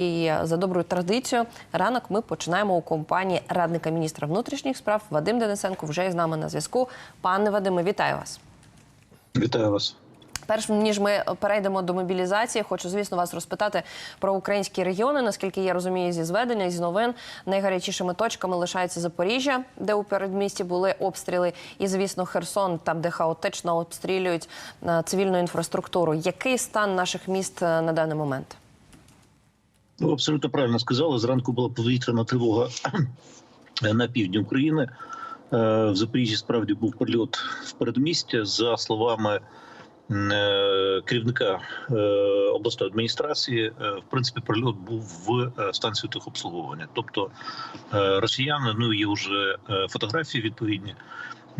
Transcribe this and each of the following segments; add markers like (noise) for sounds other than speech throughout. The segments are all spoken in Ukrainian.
І за доброю традицією, ранок ми починаємо у компанії радника міністра внутрішніх справ Вадим Денисенко. Вже із нами на зв'язку. Пане Вадиме, вітаю вас. Вітаю вас. Перш ніж ми перейдемо до мобілізації, хочу звісно вас розпитати про українські регіони. Наскільки я розумію, зі зведення зі новин найгарячішими точками лишається Запоріжжя, де у передмісті були обстріли, і звісно, Херсон, там де хаотично обстрілюють е, цивільну інфраструктуру. Який стан наших міст е, на даний момент? Ви абсолютно правильно сказали. Зранку була повітряна тривога (clears throat) на півдні України. Е, В Запоріжжі справді був прильот в передмістя. За словами е, керівника е, обласної адміністрації, в принципі, прильот був в станцію техобслуговування. Тобто росіяни, ну є вже фотографії відповідні.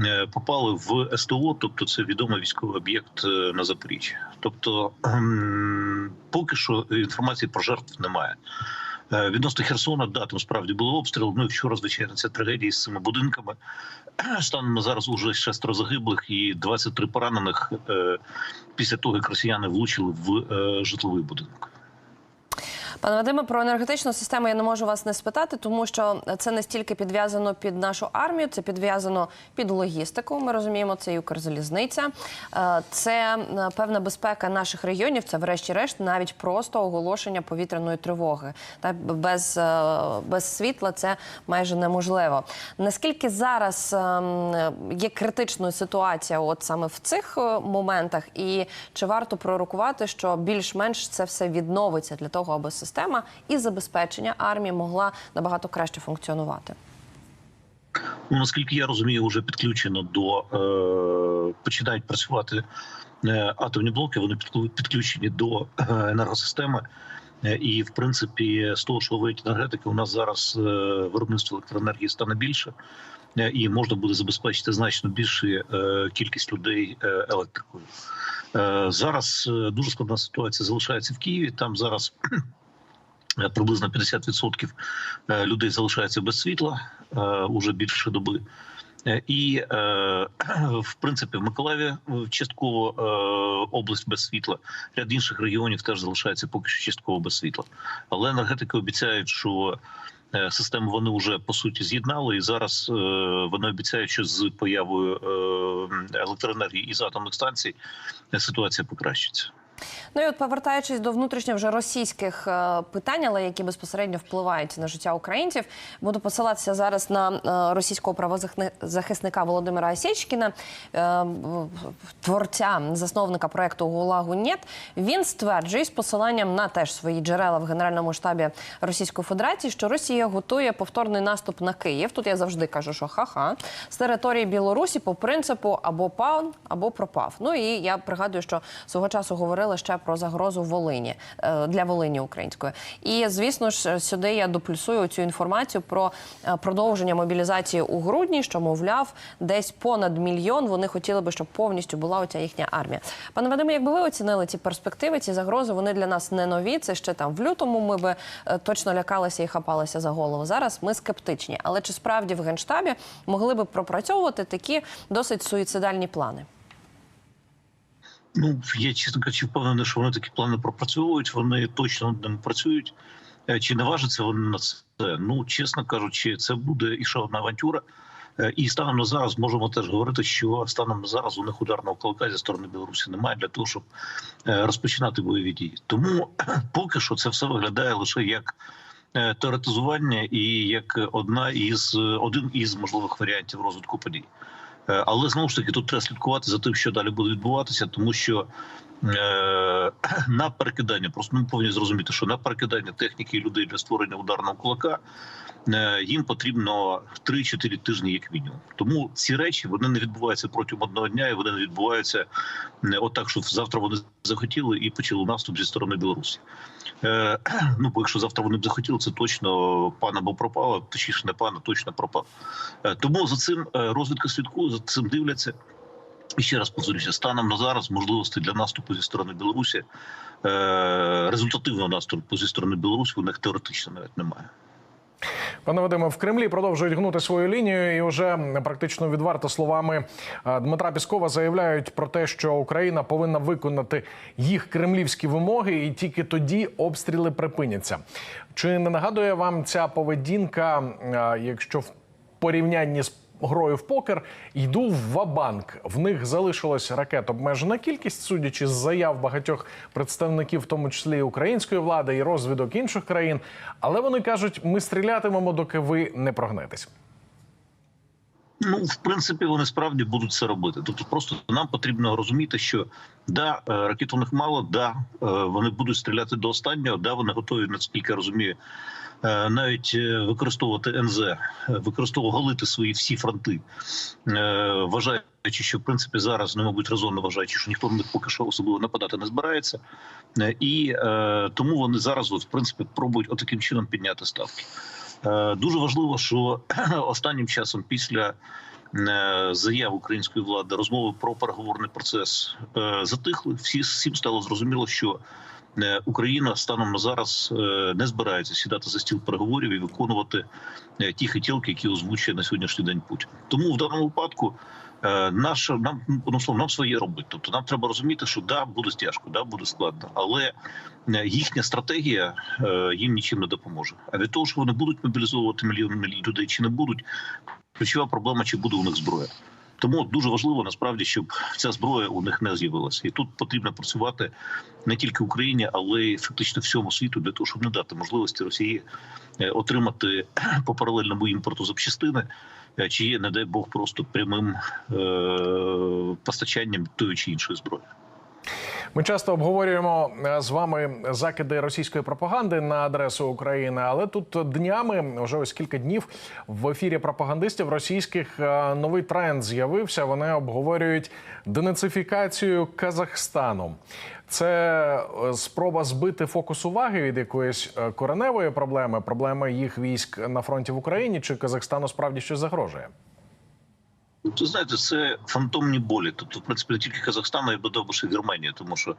Е, Попали в СТО, тобто це відомий військовий об'єкт е, на Запоріжжі. Тобто ем, поки що інформації про жертв немає. Е, Відносно Херсона, да, там справді було обстріл. Ну і вчора, звичайно, це трагедії з цими будинками. (clears throat) Станом на зараз уже шестеро загиблих і 23 поранених після того, як росіяни влучили в житловий будинок. Пане Вадиме, про енергетичну систему я не можу вас не спитати, тому що це не стільки підв'язано під нашу армію, це підв'язано під логістику. Ми розуміємо, це і Укрзалізниця, Е, це е, певна безпека наших регіонів. Це, врешті-решт, навіть просто оголошення повітряної тривоги. Та без, е, без світла це майже неможливо. Наскільки зараз ем, є критичною ситуація, от саме в цих моментах, і чи варто пророкувати, що більш-менш це все відновиться для того, аби система і забезпечення армії могла набагато краще функціонувати? Ну, наскільки я розумію, вже підключено до е, починають працювати е, атомні блоки. Вони підклю- підключені до е, енергосистеми. Е, І, в принципі, з того, що говорить енергетика, у нас зараз е, виробництво електроенергії стане більше, і можна буде забезпечити значно більшу кількість людей електрикою. Зараз дуже складна ситуація залишається в Києві. Там зараз приблизно 50% е, людей залишається без світла е, уже більше доби. Е, І е, (clears throat) в принципі в Миколаєві е, частково е, область без світла. Ряд інших регіонів теж залишається поки що частково без світла. Але енергетики обіцяють, що е, систему вони вже по суті з'єднали, і зараз е, вони обіцяють, що з появою е, електроенергії із атомних станцій е, ситуація покращиться. Ну і от повертаючись до внутрішньо вже російських е, питань, але які безпосередньо впливають на життя українців, буду посилатися зараз на е, російського правозахисника Володимира Осєчкіна, е, творця, засновника проекту «ГУЛАГу НЕТ». Він стверджує з посиланням на теж свої джерела в Генеральному штабі Російської Федерації, що Росія готує повторний наступ на Київ. Тут я завжди кажу, що ха-ха з території Білорусі по принципу або пав, або пропав. Ну і я пригадую, що свого часу говорили ще про загрозу Волині е, для Волині української. І звісно ж, сюди я доплюсую цю інформацію про е, продовження мобілізації у грудні, що мовляв, десь понад мільйон вони хотіли би, щоб повністю була оця їхня армія. Пане Вадиме, якби ви оцінили ці перспективи, ці загрози, вони для нас не нові. Це ще там в лютому. Ми би е, точно лякалися і хапалися за голову. Зараз ми скептичні. Але чи справді в генштабі могли би пропрацьовувати такі досить суїцидальні плани? Ну я чесно кажучи, впевнений, що вони такі плани пропрацьовують. Вони точно над ними працюють. Е, Чи наважаться вони на це? Ну чесно кажучи, це буде і ще одна авантюра. Е, І станом на зараз можемо теж говорити, що станом на зараз у них ударного кулака зі сторони Білорусі немає для того, щоб е, розпочинати бойові дії. Тому (clears throat) поки що це все виглядає лише як теоретизування і як одна із один із можливих варіантів розвитку подій. Е, Але знову ж таки тут треба слідкувати за тим, що далі буде відбуватися, тому що (clears throat) на перекидання, просто ми повинні зрозуміти, що на перекидання техніки людей для створення ударного кулака е, їм потрібно 3-4 тижні, як мінімум. Тому ці речі вони не відбуваються протягом одного дня, і вони не відбуваються е, отак, що завтра вони захотіли і почали наступ зі сторони Білорусі. Е, (clears throat) ну, бо якщо завтра вони б захотіли, це точно пан або пропав, точніше не пан, а точно пропав. Е, Тому за цим е, розвідка слідкує, за цим дивляться. І ще раз повторюся, станом на зараз можливості для наступу зі сторони Білорусі, е, результативного наступу зі сторони Білорусі у них теоретично навіть немає. Пане Вадиме, в Кремлі продовжують гнути свою лінію і вже практично відверто словами е, Дмитра Піскова заявляють про те, що Україна повинна виконати їх кремлівські вимоги, і тільки тоді обстріли припиняться. Чи не нагадує вам ця поведінка, е, якщо в порівнянні з грою в покер йду в вабанк. В них залишилось ракет обмежена кількість, судячи з заяв багатьох представників, в тому числі і української влади і розвідок інших країн. Але вони кажуть, ми стрілятимемо, доки ви не прогнетесь. Ну, в принципі, вони справді будуть це робити. Тобто, просто нам потрібно розуміти, що да, е, ракет у них мало, да, е, вони будуть стріляти до останнього, да, вони готові, наскільки я розумію, навіть е, використовувати НЗ, е, використовувати голити свої всі фронти, е, вважаючи, що в принципі зараз не мабуть резонно вважаючи, що ніхто на них поки що особливо нападати не збирається, Е, і е, тому вони зараз, в принципі, пробують отаким чином підняти ставки. Е, Дуже важливо, що (clears throat) останнім часом після е, заяв української влади розмови про переговорний процес е, затихли. Всі всім стало зрозуміло, що е, Україна станом на зараз е, не збирається сідати за стіл переговорів і виконувати е, ті хотілки, які озвучує на сьогоднішній день Путін. Тому в даному випадку. е, Наша нам ну, словом, нам своє робить. Тобто нам треба розуміти, що да буде тяжко, да буде складно, але е, їхня стратегія е, їм нічим не допоможе. А від того, що вони будуть мобілізовувати мільйони людей чи не будуть, ключова проблема, чи буде у них зброя. Тому дуже важливо насправді, щоб ця зброя у них не з'явилася, і тут потрібно працювати не тільки Україні, але й фактично всьому світу для того, щоб не дати можливості Росії е, отримати (clears throat) по паралельному імпорту запчастини, е, чи є, не дай Бог, просто прямим е- постачанням тої чи іншої зброї. Ми часто обговорюємо е, з вами закиди російської пропаганди на адресу України, але тут днями, вже ось кілька днів, в ефірі пропагандистів російських е, новий тренд з'явився. Вони обговорюють денацифікацію Казахстану. Це е, спроба збити фокус уваги від якоїсь кореневої проблеми, проблеми їх військ на фронті в Україні, чи Казахстану справді щось загрожує? Ти знаєте, це фантомні болі. Тобто, в принципі, не тільки Казахстану, і би додав Вірменії, тому що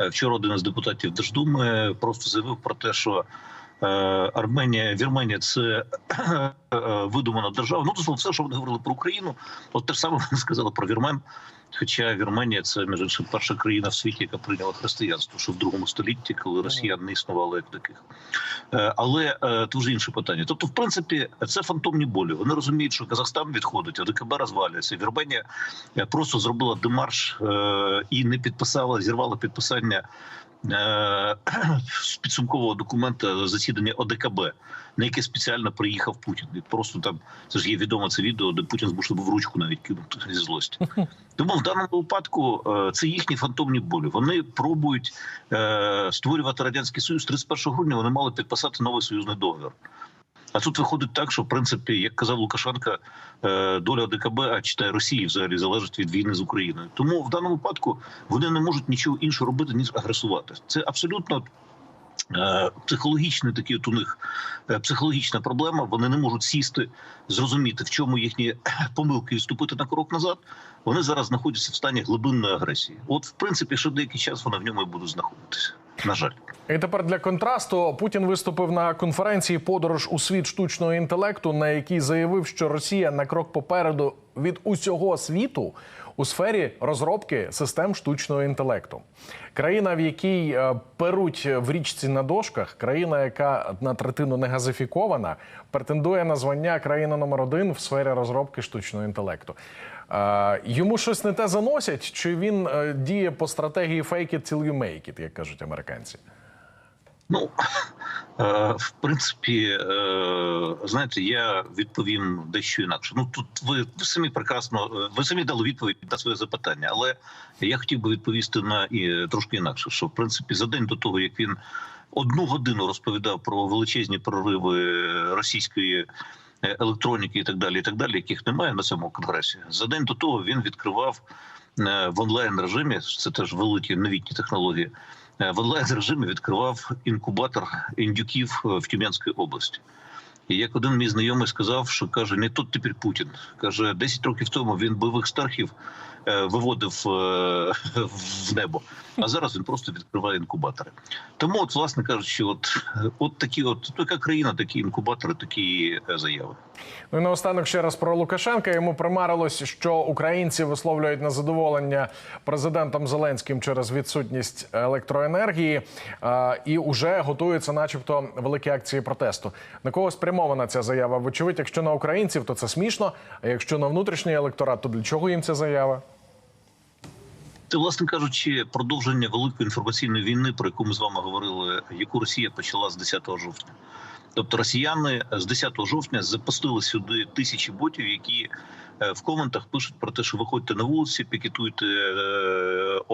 е, вчора один із депутатів Держдуми просто заявив про те, що Арменія, Вірменія це е, видумана держава. Ну, то все, що вони говорили про Україну, от те ж саме вони сказали про Вірмен. Хоча Вірменія це між іншим перша країна в світі, яка прийняла християнство, що в другому столітті, коли росіян не існувало як таких. Е, Але е, вже інше питання. Тобто, в принципі, це фантомні болі. Вони розуміють, що Казахстан відходить, ОДКБ розвалюється. Вірменія е, просто зробила демарш е, і не підписала, зірвала підписання е, (clears throat) з підсумкового документа засідання ОДКБ, на яке спеціально приїхав Путін. І просто там це ж є відомо це відео, де Путін змушений був ручку навіть кинути (laughs) зі злості. Тому в даному випадку е, це їхні фантомні болі. Вони пробують е, створювати радянський союз. 31 грудня вони мали підписати новий союзний договір. А тут виходить так, що в принципі, як казав Лукашенко, е, доля ДКБ, а читає Росії взагалі залежить від війни з Україною. Тому в даному випадку вони не можуть нічого іншого робити ніж агресувати. Це абсолютно. е, Психологічний такий от у них е, психологічна проблема. Вони не можуть сісти, зрозуміти, в чому їхні помилки, і відступити на крок назад. Вони зараз знаходяться в стані глибинної агресії. От, в принципі, ще деякий час вони в ньому і будуть знаходитися. На жаль. І тепер для контрасту Путін виступив на конференції Подорож у світ штучного інтелекту, на якій заявив, що Росія на крок попереду від усього світу у сфері розробки систем штучного інтелекту. Країна, в якій е, перуть в річці на дошках, країна, яка на третину не газифікована, претендує на звання країна номер один в сфері розробки штучного інтелекту. Е, Йому щось не те заносять, чи він е, діє по стратегії «fake it till you make it», як кажуть американці? Ну е, в принципі, е, знаєте, я відповім дещо інакше. Ну тут ви, самі прекрасно, е, ви самі дали відповідь на своє запитання, але я хотів би відповісти на і трошки інакше. Що в принципі за день до того, як він одну годину розповідав про величезні прориви російської. Електроніки і так далі, і так далі, яких немає на цьому конгресі. За день до того він відкривав в онлайн режимі. Це теж великі новітні технології. Е, В онлайн режимі відкривав інкубатор індюків е, в Тюменській області. І як один мій знайомий сказав, що каже, не тут тепер Путін. Каже, 10 років тому він бойових стархів виводив е, (laughs) в небо. А зараз він просто відкриває інкубатори. Тому, от, власне кажучи, от, от такі, от така країна, такі інкубатори, такі е, заяви. Ну і наостанок ще раз про Лукашенка. Йому примарилось, що українці висловлюють незадоволення президентом Зеленським через відсутність електроенергії і вже готуються, начебто, великі акції протесту. На кого спрямована ця заява? Вочевидь, якщо на українців, то це смішно. А якщо на внутрішній електорат, то для чого їм ця заява? Це, власне кажучи, продовження великої інформаційної війни, про яку ми з вами говорили, яку Росія почала з 10 жовтня. Тобто росіяни з 10 жовтня запустили сюди тисячі ботів, які е, в коментах пишуть про те, що виходьте на вулиці, пікетуйте е,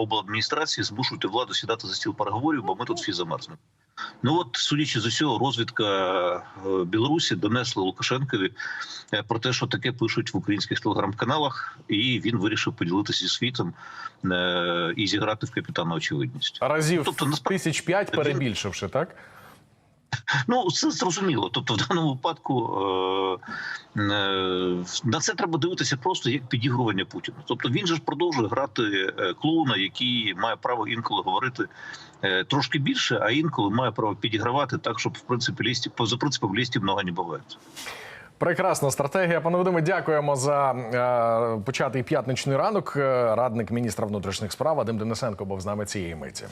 обладміністрації, змушуйте владу сідати за стіл переговорів, бо ми тут всі замерзнемо. Ну от, судячи з усього, розвідка е, Білорусі донесла Лукашенкові е, про те, що таке пишуть в українських телеграм-каналах, і він вирішив поділитися зі світом е, і зіграти в капітана очевидність. Разів Тобто, насправді- тисяч п'ять перебільшивши, так? Ну, це зрозуміло. Тобто, в даному випадку е, е, на це треба дивитися просто як підігрування Путіна. Тобто він же ж продовжує грати е, клоуна, який має право інколи говорити е, трошки більше, а інколи має право підігравати так, щоб в принципі лісті за принципом лісті много не буває. Прекрасна стратегія. Пане Вадиме, дякуємо за е, початий п'ятничний ранок. Е, Радник міністра внутрішніх справ Вадим Денисенко був з нами цієї миті.